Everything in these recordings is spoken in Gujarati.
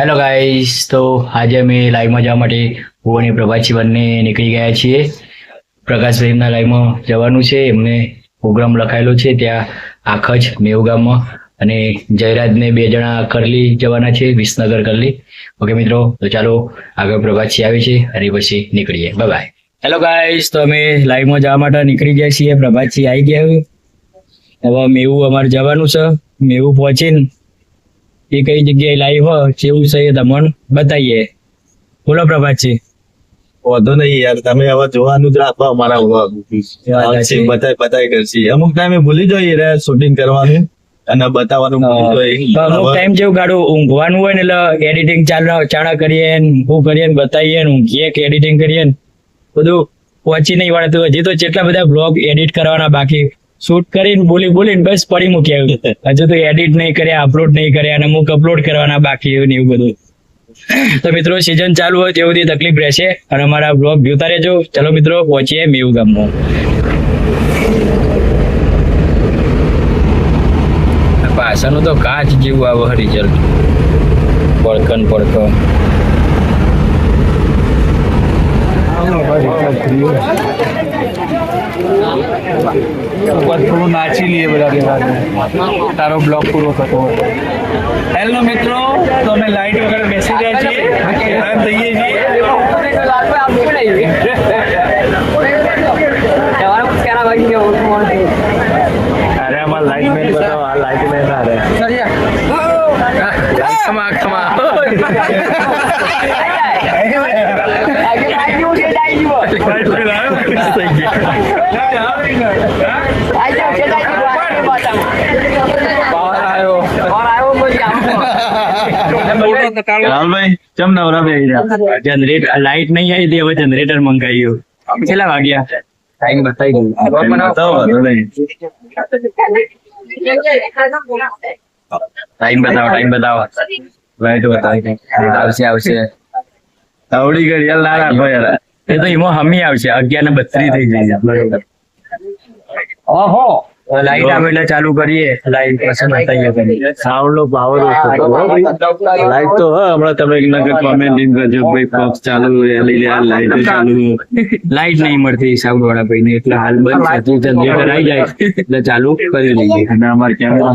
હેલો ગાઈસ તો આજે અમે લાઈવમાં જવા માટે હું અને બંને નીકળી ગયા છીએ. પ્રકાશભાઈના લાઈવમાં જવાનું છે. એમને પ્રોગ્રામ લખાયેલો છે ત્યાં આખજ મેવ ગામમાં. અને જયરાજને બે જણા કરલી જવાના છે, વિસનગર કરલી. ઓકે મિત્રો, તો ચાલો આગળ પ્રભાતજી આવે છે અને પછી નીકળીએ. બાય બાય હેલો ગાઈસ તો અમે લાઈવમાં જવા માટે નીકળી ગયા છીએ. પ્રભાતજી આવી ગયા હવે મેવું અમારે જવાનું છે. મેવું પહોંચીને એ કઈ જગ્યાએ લાવી હોય કેવું છે તમને બતાવીએ બોલો પ્રભાતજી. વાંધો નહીં યાર તમે હવે જોવાનું જ રાખો અમારા. વાત બતાય બતાય કરશે. અમુક ટાઈમે ભૂલી જોઈએ રે શૂટિંગ કરવાનું અને બતાવવાનું ભૂલી જોઈએ. અમુક ટાઈમ જેવું કાઢું ઊંઘવાનું હોય ને એટલે એડિટિંગ ચાલુ ચાણા કરીએ ને હું કરીએ બતાવીએ ને ઊંઘીએ કે એડિટિંગ કરીએ ને. બધું પહોંચી નહીં વળતું હજી તો જેટલા બધા બ્લોગ એડિટ કરવાના બાકી શૂટ કરીને બોલી બોલીને બસ પડી મૂકી આવ્યું હજુ તો એડિટ નહીં કર્યા અપલોડ નહીં કર્યા અને અમુક અપલોડ કરવાના બાકી એવું એવું બધું. તો મિત્રો સિઝન ચાલુ હોય તેવું તકલીફ રહેશે અને અમારા બ્લોગ જોતા રહેજો. ચલો મિત્રો, પહોંચીએ મેવું ગામમાં. પાછળનું તો કાચ જેવું આવે રિઝલ્ટ પડકન પડકન થોડું નાચી લઈએ બધા તારો બ્લોગ પૂરો થતો હેલો મિત્રો તો અમે લાઈટ વગર બેસી રહ્યા છીએ આરામ થઈએ છીએ અરે અમાર લાઈટ મેન બતાવો આ લાઈટ મેન આ રે ખમા ખમા લાઈટ મેન આવ્યો થઈ રાહુલભાઈ ચમ નવરા બે જનરેટ લાઈટ નહીં આવી તે હવે જનરેટર મંગાવ્યું કેટલા વાગ્યા ટાઈમ બતાવી દઉં બતાવો વાંધો નહીં ટાઈમ બતાવો ટાઈમ બતાવો લાઈટ બતાવી આવશે આવશે આવડી ઘડિયાળ ના રાખો યાર એ તો એમાં હમી આવશે અગિયાર ને બત્રીસ થઈ જાય ઓહો લાઈટ આવે એટલે ચાલુ કરીએ. લાઈટ પછી બતાવીએ કરીએ સાઉન્ડ નો પાવર લાઈટ તો હા હમણાં તમે એક નગર કોમેન્ટ ઇન કરજો ભાઈ પક્ષ ચાલુ લાઈટ ચાલુ. લાઈટ નહીં મળતી સાઉન્ડ વાળા ભાઈ ને એટલે હાલ બંધ જનરેટર આવી જાય. એટલે ચાલુ કરી લઈએ. અને અમાર કેમેરા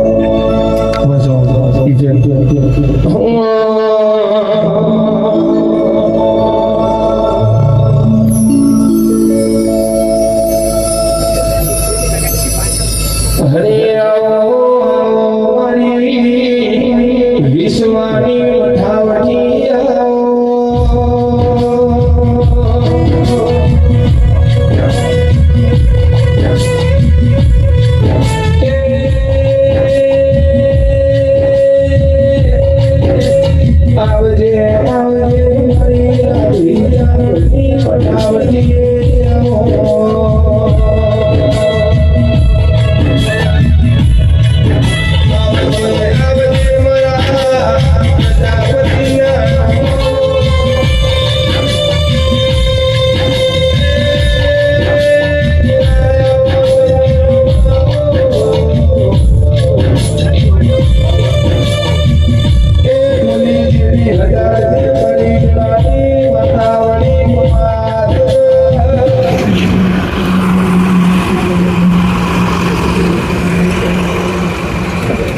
ઓડિયન્સ વાત કરો ચલો લાલ મળીએ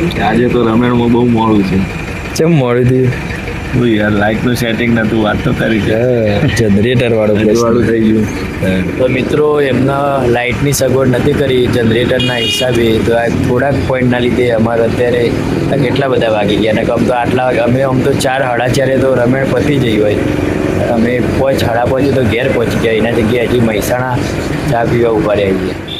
આજે તો રમેણમાં બહુ મોડું છે. કેમ મોડું થયું યાર લાઈટનું સેટિંગ નતું વાત તો કરી છે. જનરેટર વાળું વાળું થઈ ગયું. તો મિત્રો એમના લાઇટની સગવડ નથી કરી જનરેટરના હિસાબે તો આ થોડાક પોઈન્ટના લીધે અમારે અત્યારે આ કેટલા બધા વાગી ગયા? અને આમ તો આટલા અમે આમ તો ચાર સાડા ચારે તો રમેણ પતી જઈ હોય. અમે પોચ સાડા પહોંચ્યું તો ઘેર પહોંચી ગયા એના જગ્યાએ હજી મહેસાણા ચા પીવા ઊભા રહી ગયા